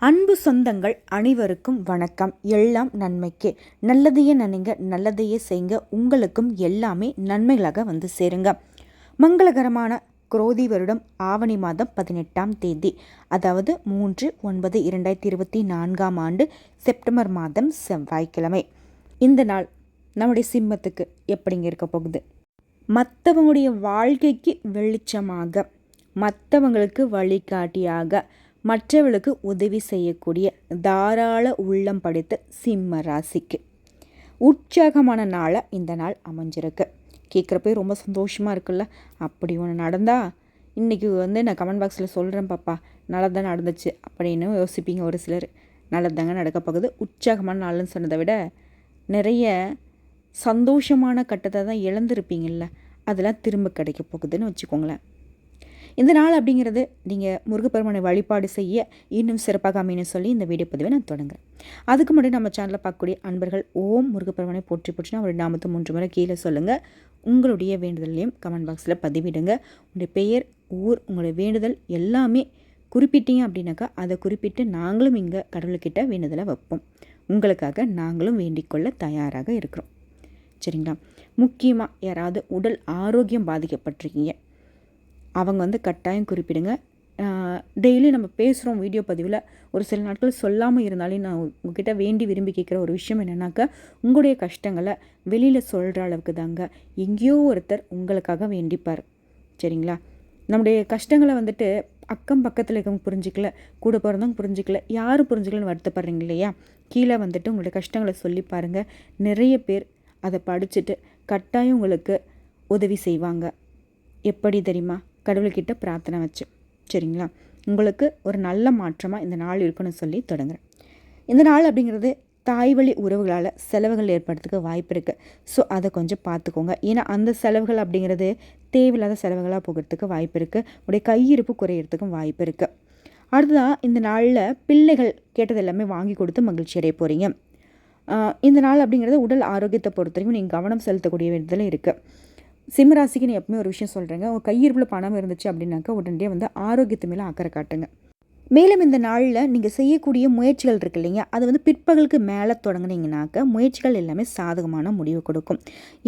அன்பு சொந்தங்கள் அனைவருக்கும் வணக்கம். எல்லாம் நன்மைக்கே. நல்லதையே நினைங்க நல்லதையே செய்ங்க. உங்களுக்கும் எல்லாமே நன்மைகளாக வந்து சேருங்க. மங்களகரமான குரோதி வருடம் ஆவணி மாதம் பதினெட்டாம் தேதி அதாவது மூன்று ஒன்பது இரண்டாயிரத்தி இருபத்தி நான்காம் ஆண்டு செப்டம்பர் மாதம் செவ்வாய்க்கிழமை. இந்த நாள் நம்முடைய சிம்மத்துக்கு எப்படிங்க இருக்க போகுது? மற்றவங்களுடைய வாழ்க்கைக்கு வெளிச்சமாக மற்றவங்களுக்கு வழிகாட்டியாக மற்றவர்களுக்கு உதவி செய்யக்கூடிய தாராள உள்ளம் படைத்த சிம்ம ராசிக்கு. உற்சாகமான நாளாக இந்த நாள் அமைஞ்சிருக்கு. கேட்குறப்பே ரொம்ப சந்தோஷமாக இருக்குல்ல? அப்படி ஒன்று நடந்தா இன்றைக்கி வந்து நான் கமெண்ட் பாக்ஸில் சொல்கிறேன் பாப்பா. நல்லதான் நடந்துச்சு அப்படின்னு யோசிப்பீங்க ஒரு சிலர். நல்லதாங்க நடக்க போகுது. உற்சாகமான நாள்னு சொன்னதை விட நிறைய சந்தோஷமான கட்டத்தை தான் இழந்திருப்பீங்கள்ல அதெல்லாம் திரும்ப கிடைக்க போகுதுன்னு வச்சுக்கோங்களேன். இந்த நாள் அப்படிங்கிறது நீங்கள் முருகப்பெருமானை வழிபாடு செய்ய இன்னும் சிறப்பாக அமையணும் சொல்லி இந்த வீடியோ பதிவை நான் தொடங்குறேன். அதுக்கு முன்னாடி நம்ம சேனலில் பார்க்கக்கூடிய அன்பர்கள் ஓம் முருகப்பெருமானை போற்றி போச்சுன்னா அவருடைய நாமத்தை மூன்று முறை கீழே சொல்லுங்கள் உங்களுடைய வேண்டுதலையும் கமெண்ட் பாக்ஸில் பதிவிடுங்க. உங்களுடைய பெயர் ஊர் உங்களுடைய வேண்டுதல் எல்லாமே குறிப்பிட்டீங்க அப்படின்னாக்கா அதை குறிப்பிட்டு நாங்களும் இங்கே கடவுள்கிட்ட வேண்டுதலை வைப்போம். உங்களுக்காக நாங்களும் வேண்டிக்கொள்ள தயாராக இருக்கிறோம். சரிங்களா? முக்கியமாக யாராவது உடல் ஆரோக்கியம் பாதிக்கப்பட்டிருக்கீங்க. அவங்க வந்து கட்டாயம் குறிப்பிடுங்க. டெய்லி நம்ம பேசுகிறோம் வீடியோ பதிவில் ஒரு சில நாட்கள் சொல்லாமல் இருந்தாலே நான் உங்ககிட்ட வேண்டி விரும்பி கேட்குற ஒரு விஷயம் என்னென்னாக்கா உங்களுடைய கஷ்டங்களை வெளியில் சொல்கிற அளவுக்கு தாங்க. எங்கேயோ ஒருத்தர் உங்களுக்காக வேண்டிப்பார். சரிங்களா? நம்முடைய கஷ்டங்களை வந்துட்டு அக்கம் பக்கத்தில் இருக்கவங்க புரிஞ்சிக்கல கூட பிறந்தவங்க புரிஞ்சிக்கல யார் புரிஞ்சிக்கலன்னு வருத்தப்படுறீங்க இல்லையா? கீழே வந்துட்டு உங்களுடைய கஷ்டங்களை சொல்லி பாருங்கள் நிறைய பேர் அதை படிச்சுட்டு கட்டாயம் உங்களுக்கு உதவி செய்வாங்க. எப்படி தெரியுமா? கடவுள்கிட்ட பிரார்த்தனை வச்சு. சரிங்களா? உங்களுக்கு ஒரு நல்ல மாற்றமாக இந்த நாள் இருக்குன்னு சொல்லி தொடங்குறேன். இந்த நாள் அப்படிங்கிறது தாய் வழி உறவுகளால் செலவுகள் ஏற்படுறதுக்கு வாய்ப்பு இருக்குது ஸோ அதை கொஞ்சம் பார்த்துக்கோங்க. ஏன்னா அந்த செலவுகள் அப்படிங்கிறது தேவையில்லாத செலவுகளாக போகிறதுக்கு வாய்ப்பு இருக்குது உடைய கையிருப்பு குறையிறதுக்கும் வாய்ப்பு இருக்குது அடுத்ததாக இந்த நாளில் பிள்ளைகள் கேட்டது எல்லாமே வாங்கி கொடுத்து மகிழ்ச்சி அடைய போகிறீங்க இந்த நாள் அப்படிங்கிறது உடல் ஆரோக்கியத்தை பொறுத்த வரைக்கும் நீங்கள் கவனம் செலுத்தக்கூடிய விதத்தில் இருக்குது சிம்மராசிக்கு நீ எப்பவுமே ஒரு விஷயம் சொல்கிறேங்க உங்கள் கையிருப்பில் பணம் இருந்துச்சு அப்படின்னாக்கா உடனடியாக வந்து ஆரோக்கியத்து மேலே அக்கறை காட்டுங்க. மேலும் இந்த நாளில் நீங்கள் செய்யக்கூடிய முயற்சிகள் இருக்கு இல்லைங்க. அது வந்து பிற்பகலுக்கு மேலே தொடங்குனீங்கனாக்க முயற்சிகள் எல்லாமே சாதகமான முடிவு கொடுக்கும்.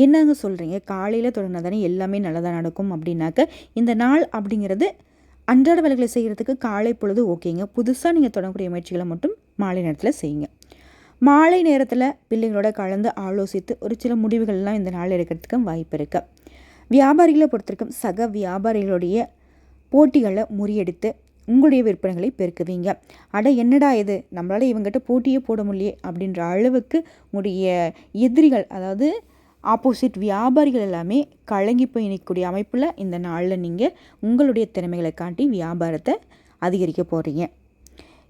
என்னங்க சொல்கிறீங்க காலையில் தொடங்கினா தானே எல்லாமே நல்லதாக நடக்கும் அப்படின்னாக்க இந்த நாள் அப்படிங்கிறது அன்றாட வேலைகளை செய்கிறதுக்கு காலை பொழுது ஓகேங்க. புதுசாக நீங்கள் தொடங்கக்கூடிய முயற்சிகளை மட்டும் மாலை நேரத்தில் செய்யுங்க. மாலை நேரத்தில் பிள்ளைங்களோட கலந்து ஆலோசித்து ஒரு சில முடிவுகள்லாம் இந்த நாள் எடுக்கிறதுக்கு வாய்ப்பு இருக்குது வியாபாரிகளை பொறுத்திருக்கும் சக வியாபாரிகளுடைய போட்டிகளை முறியடித்து உங்களுடைய விற்பனைகளை பெருக்குவீங்க. அட என்னடா இது? நம்மளால் இவங்ககிட்ட போட்டியே போட முடியே அப்படின்ற அளவுக்கு உங்களுடைய எதிரிகள் அதாவது ஆப்போசிட் வியாபாரிகள் எல்லாமே கலங்கி போய் நிற்கக்கூடிய அமைப்பில் இந்த நாளில் நீங்கள் உங்களுடைய திறமைகளை காட்டி வியாபாரத்தை அதிகரிக்க போகிறீங்க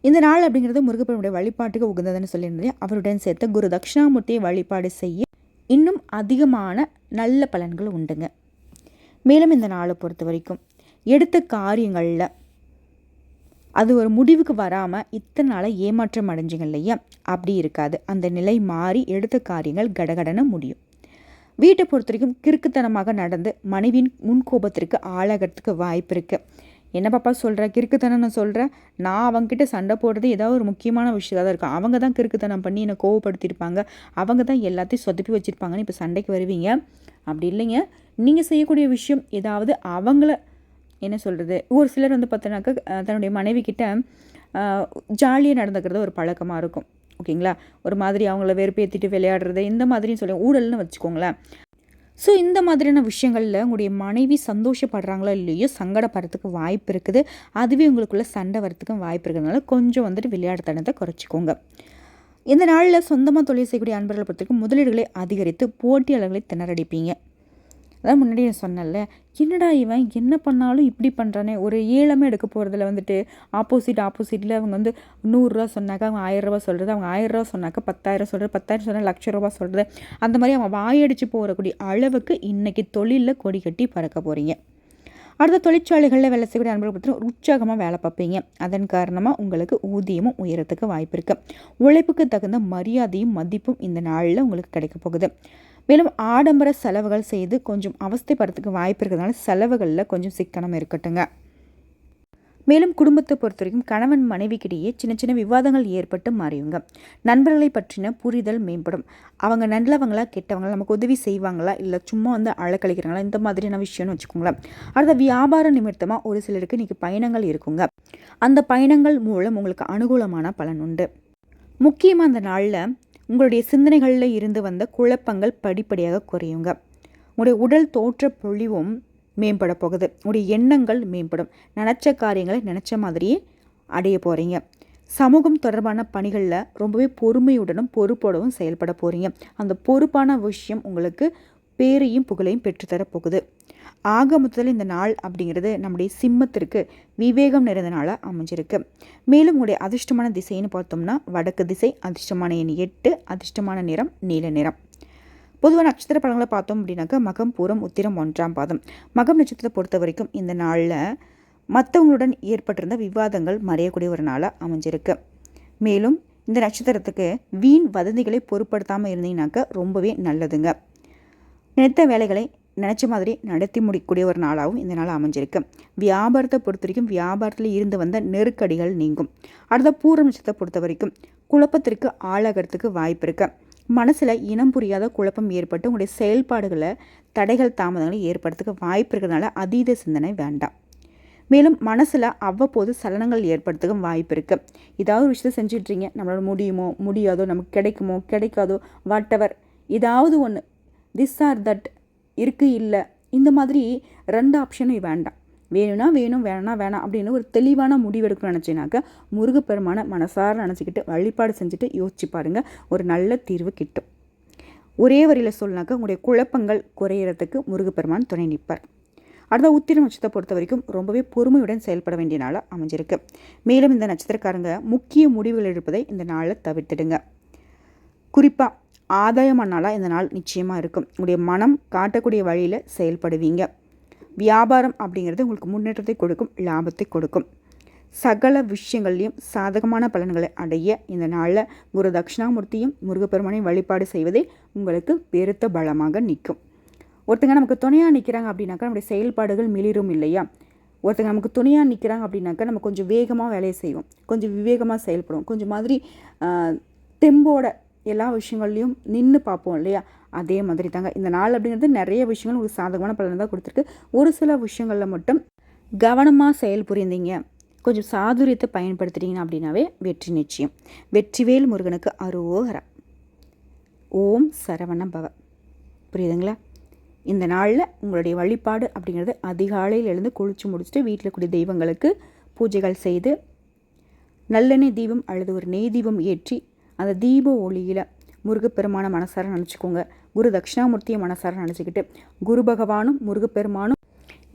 இந்த நாள் அப்படிங்கிறது முருகப்பெருமுடைய வழிபாட்டுக்கு உகந்ததுன்னு சொல்லியிருந்தேன் அவருடன் சேர்த்து குரு தட்சிணாமூர்த்தியை வழிபாடு செய்ய இன்னும் அதிகமான நல்ல பலன்கள் உண்டுங்க. மேலும் இந்த நாளை பொறுத்த வரைக்கும் எடுத்த காரியங்களில் அது ஒரு முடிவுக்கு வராமல் இத்தனை நாளாக ஏமாற்றம் அடைஞ்சிங்க இல்லையா? அப்படி இருக்காது. அந்த நிலை மாறி எடுத்த காரியங்கள் கடகடன முடியும். வீட்டை பொறுத்த வரைக்கும் கிறுக்குத்தனமாக நடந்து மனைவியின் முன்கோபத்திற்கு ஆளாகிறதுக்கு வாய்ப்பு இருக்குது என்ன பாப்பா சொல்கிற கிறுக்குத்தனம் நான் சொல்கிறேன் நான் அவங்ககிட்ட சண்டை போடுறது ஏதாவது ஒரு முக்கியமான விஷயத்தான் தான் இருக்கும். அவங்க தான் கிறுக்குத்தனம் பண்ணி என்னை கோவப்படுத்தியிருப்பாங்க. அவங்க தான் எல்லாத்தையும் சொதப்பி வச்சுருப்பாங்கன்னு இப்போ சண்டைக்கு வருவீங்க. அப்படி இல்லைங்க. நீங்கள் செய்யக்கூடிய விஷயம் ஏதாவது அவங்கள என்ன சொல்கிறது ஒரு சிலர் வந்து பார்த்தோன்னாக்கா தன்னுடைய மனைவி கிட்ட ஜாலியாக நடந்துக்கிறது ஒரு பழக்கமாக இருக்கும். ஓகேங்களா? ஒரு மாதிரி அவங்கள வெறுப்பேற்றிட்டு விளையாடுறது இந்த மாதிரின்னு சொல்லி ஊழல்னு வச்சுக்கோங்களேன். ஸோ இந்த மாதிரியான விஷயங்களில் உங்களுடைய மனைவி சந்தோஷப்படுறாங்களோ இல்லையோ சங்கடப்படுறதுக்கு வாய்ப்பு இருக்குது. அதுவே உங்களுக்குள்ளே சண்டை வரத்துக்கும் வாய்ப்பு இருக்கிறதுனால கொஞ்சம் வந்துட்டு விளையாட்டுத்தனத்தை குறைச்சிக்கோங்க. இந்த நாளில் சொந்தமாக தொழில் செய்யக்கூடிய அன்பர்களை பொறுத்தவரைக்கும் முதலீடுகளை அதிகரித்து போட்டியாளர்களை திணறடிப்பீங்க. அதான் முன்னாடி நான் சொன்னேன்ல என்னடா இவன் என்ன பண்ணாலும் இப்படி பண்ணுறானே ஒரு ஏழமே எடுக்க போகிறதுல வந்துட்டு ஆப்போசிட் ஆப்போசிட்டில் அவங்க வந்து நூறுரூவா சொன்னாக்கா அவங்க ஆயிரரூபா சொல்கிறது அவங்க ஆயிரரூவா சொன்னாக்கா பத்தாயிரம் சொல்கிறது பத்தாயிரம் சொன்னால் லட்ச ரூபா சொல்கிறது அந்த மாதிரி அவன் வாயடிச்சு போகிறக்கூடிய அளவுக்கு இன்றைக்கி தொழிலில் கொடி கட்டி பறக்க போகிறீங்க அடுத்த தொழிற்சாலைகளில் வேலை செய்யக்கூடிய அன்பர்கள் பார்த்தீங்கன்னா உற்சாகமாக வேலை பார்ப்பீங்க. அதன் காரணமாக உங்களுக்கு ஊதியமும் உயரத்துக்கு வாய்ப்பு இருக்குது உழைப்புக்கு தகுந்த மரியாதையும் மதிப்பும் இந்த நாளில் உங்களுக்கு கிடைக்க போகுது. மேலும் ஆடம்பர செலவுகள் செய்து கொஞ்சம் அவஸ்தைப்படுறதுக்கு வாய்ப்பு இருக்கிறதுனால செலவுகளில் கொஞ்சம் சிக்கனம் இருக்கட்டுங்க. மேலும் குடும்பத்தை பொறுத்த வரைக்கும் கணவன் மனைவிக்கிடையே சின்ன சின்ன விவாதங்கள் ஏற்பட்டு மாறியுங்க. நண்பர்களை பற்றின புரிதல் மேம்படும். அவங்க நல்லவங்களா கெட்டவங்களா நமக்கு உதவி செய்வாங்களா இல்லை சும்மா வந்து அழக்கழிக்கிறாங்களா இந்த மாதிரியான விஷயம்னு வச்சுக்கோங்களேன். அடுத்த வியாபார நிமித்தமாக ஒரு சிலருக்கு இன்றைக்கி பயணங்கள் இருக்குங்க. அந்த பயணங்கள் மூலம் உங்களுக்கு அனுகூலமான பலன் உண்டு. முக்கியமாக அந்த நாளில் உங்களுடைய சிந்தனைகளில் இருந்து வந்த குழப்பங்கள் படிப்படியாக குறையுங்க. உங்களுடைய உடல் தோற்ற பொழிவும் மேம்பட போகுது. உங்களுடைய எண்ணங்கள் மேம்படும். நினச்ச காரியங்களை நினச்ச மாதிரியே அடைய போகிறீங்க சமூகம் தொடர்பான பணிகளில் ரொம்பவே பொறுமையுடனும் பொறுப்போடவும் செயல்பட போகிறீங்க அந்த பொறுப்பான விஷயம் உங்களுக்கு பேரையும் புகழையும் பெற்றுத்தர போகுது. ஆக மொத்தத்தில் இந்த நாள் அப்படிங்கிறது நம்முடைய சிம்மத்திற்கு விவேகம் நிறைந்த நாளாக அமைஞ்சிருக்கு. மேலும் உங்களுடைய அதிர்ஷ்டமான திசைன்னு பார்த்தோம்னா வடக்கு திசை அதிர்ஷ்டமான எண் எட்டு அதிர்ஷ்டமான நிறம் நீல நிறம். பொதுவாக நட்சத்திர பழங்களை பார்த்தோம் அப்படின்னாக்கா மகம் பூரம் உத்திரம் ஒன்றாம் பாதம். மகம் நட்சத்திரத்தை பொறுத்த வரைக்கும் இந்த நாளில் மற்றவங்களுடன் ஏற்பட்டிருந்த விவாதங்கள் மறையக்கூடிய ஒரு நாளாக அமைஞ்சிருக்கு. மேலும் இந்த நட்சத்திரத்துக்கு வீண் வதந்திகளை பொருட்படுத்தாமல் இருந்தீங்கன்னாக்கா ரொம்பவே நல்லதுங்க. நினைத்த வேலைகளை நினச்ச மாதிரி நடத்தி முடிக்கக்கூடிய ஒரு நாளாகவும் இந்த நாள் அமைஞ்சிருக்கு. வியாபாரத்தை பொறுத்த வரைக்கும் வியாபாரத்தில் இருந்து வந்த நெருக்கடிகள் நீங்கும். அடுத்த பூர்வ நட்சத்திரத்தை பொறுத்த வரைக்கும் குழப்பத்திற்கு ஆளாகிறதுக்கு வாய்ப்பு இருக்குது மனசில் இனம் புரியாத குழப்பம் ஏற்பட்டு உங்களுடைய செயல்பாடுகளை தடைகள் தாமதங்களை ஏற்படுறதுக்கு வாய்ப்பு இருக்கிறதுனால அதீத சிந்தனை வேண்டாம். மேலும் மனசில் அவ்வப்போது சலனங்கள் ஏற்படுறதுக்கும் வாய்ப்பு இருக்குது ஏதாவது ஒரு விஷயத்தை செஞ்சிட்றீங்க நம்மளால் முடியுமோ முடியாதோ நமக்கு கிடைக்குமோ கிடைக்காதோ வாட் எவர் ஏதாவது ஒன்று திஸ் ஆர் தட் இருக்குது இல்லை. இந்த மாதிரி ரெண்டு ஆப்ஷனும் வேண்டாம். வேணும்னா வேணும் வேணா வேணாம் அப்படின்னு ஒரு தெளிவான முடிவு நினச்சினாக்க முருகப்பெருமான மனசார நினச்சிக்கிட்டு வழிபாடு செஞ்சுட்டு யோசிச்சு பாருங்கள் ஒரு நல்ல தீர்வு கிட்டும். ஒரே வரியில் சொன்னாக்க உங்களுடைய குழப்பங்கள் குறையிறதுக்கு முருகப்பெருமான் துணை நிற்பார். அடுத்த உத்திர நட்சத்திரத்தை பொறுத்த வரைக்கும் ரொம்பவே பொறுமையுடன் செயல்பட வேண்டிய நாளாக அமைஞ்சிருக்கு. மேலும் இந்த நட்சத்திரக்காரங்க முக்கிய முடிவுகள் எடுப்பதை இந்த நாளில் தவிர்த்துடுங்க. குறிப்பாக ஆதாயமான நாளாக இந்த நாள் நிச்சயமாக இருக்கும். உங்களுடைய மனம் காட்டக்கூடிய வழியில் செயல்படுவீங்க. வியாபாரம் அப்படிங்கிறது உங்களுக்கு முன்னேற்றத்தை கொடுக்கும் லாபத்தை கொடுக்கும். சகல விஷயங்கள்லையும் சாதகமான பலன்களை அடைய இந்த நாளில் குரு தட்சிணாமூர்த்தியும் முருகப்பெருமானையும் வழிபாடு செய்வதே உங்களுக்கு பெருத்த பலமாக நிற்கும் ஒருத்தங்க நமக்கு துணையாக நிற்கிறாங்க அப்படின்னாக்கா நம்முடைய செயல்பாடுகள் மிளிரும் இல்லையா? ஒருத்தங்க நமக்கு துணையாக நிற்கிறாங்க அப்படின்னாக்கா நம்ம கொஞ்சம் வேகமாக வேலையை செய்வோம். கொஞ்சம் விவேகமாக செயல்படுவோம். கொஞ்சம் மாதிரி தெம்போட எல்லா விஷயங்கள்லையும் நின்று பார்ப்போம் இல்லையா? அதே மாதிரி தாங்க இந்த நாள் அப்படிங்கிறது நிறைய விஷயங்கள் உங்களுக்கு சாதகமான பலன் தான் கொடுத்துருக்கு. ஒரு சில விஷயங்களில் மட்டும் கவனமாக செயல் புரிந்தீங்க. கொஞ்சம் சாதுரியத்தை பயன்படுத்துகிறீங்க அப்படின்னாவே வெற்றி நிச்சயம். வெற்றிவேல் முருகனுக்கு அருவோகரம் ஓம் சரவண பவ. புரியுதுங்களா? இந்த நாளில் உங்களுடைய வழிபாடு அப்படிங்கிறது அதிகாலையில் எழுந்து குளித்து முடிச்சுட்டு வீட்டில் கூடிய தெய்வங்களுக்கு பூஜைகள் செய்து நல்லெண்ணெய் தீபம் அல்லது ஒரு நெய் தீபம் ஏற்றி அந்த தீப ஒளியில் முருகப்பெருமான மனசார நினச்சிக்கோங்க. குரு தட்சிணாமூர்த்தியை மனசார நினச்சிக்கிட்டு குரு பகவானும் முருகப்பெருமானும்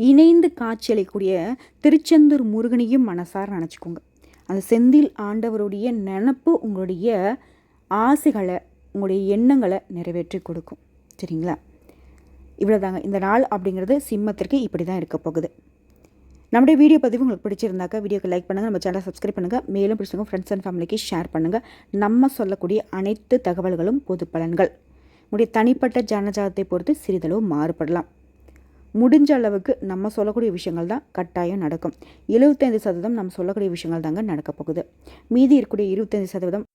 இணைந்து காட்சியளிக்கூடிய திருச்செந்தூர் முருகனையும் மனசார நினச்சிக்கோங்க. அந்த செந்தில் ஆண்டவருடைய நினப்பு உங்களுடைய ஆசைகளை உங்களுடைய எண்ணங்களை நிறைவேற்றி கொடுக்கும். சரிங்களா? இவ்வளோதாங்க இந்த நாள் அப்படிங்கிறது சிம்மத்திற்கு இப்படி தான் இருக்க போகுது. நம்முடைய வீடியோ பதிவு உங்களுக்கு பிடிச்சிருந்தாக்கா வீடியோக்கு லைக் பண்ணுங்கள் நம்ம சேனலை சப்ஸ்கிரைப் பண்ணுங்கள் மேலும் பிடிச்சவங்க ஃப்ரெண்ட்ஸ் அண்ட் ஃபேமிலிக்கு ஷேர் பண்ணுங்கள் நம்ம சொல்லக்கூடிய அனைத்து தகவல்களும் பொது பலன்கள். உங்களுடைய தனிப்பட்ட ஜனஜாதத்தை பொறுத்து சிறிதளவு மாறுபடலாம். முடிஞ்ச அளவுக்கு நம்ம சொல்லக்கூடிய விஷயங்கள் தான் கட்டாயம் நடக்கும். எழுபத்தைந்து சதவீதம் நம்ம சொல்லக்கூடிய விஷயங்கள் தாங்க நடக்க போகுது. மீதி இருக்கக்கூடிய இருபத்தைந்து சதவீதம்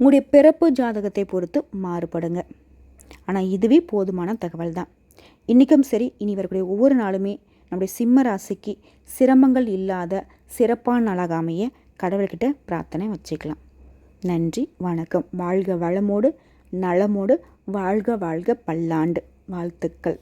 உங்களுடைய பிறப்பு ஜாதகத்தை பொறுத்து மாறுபடுங்க. ஆனால் இதுவே போதுமான தகவல் தான். இன்றைக்கும் சரி இனி வரக்கூடிய ஒவ்வொரு நாளுமே நம்முடைய சிம்ம ராசிக்கு சிரமங்கள் இல்லாத சிறப்பான நாளாக அமைய கடவுள்கிட்ட பிரார்த்தனை வச்சுக்கலாம். நன்றி வணக்கம். வாழ்க வளமோடு நலமோடு வாழ்க வாழ்க பல்லாண்டு. வாழ்த்துக்கள்.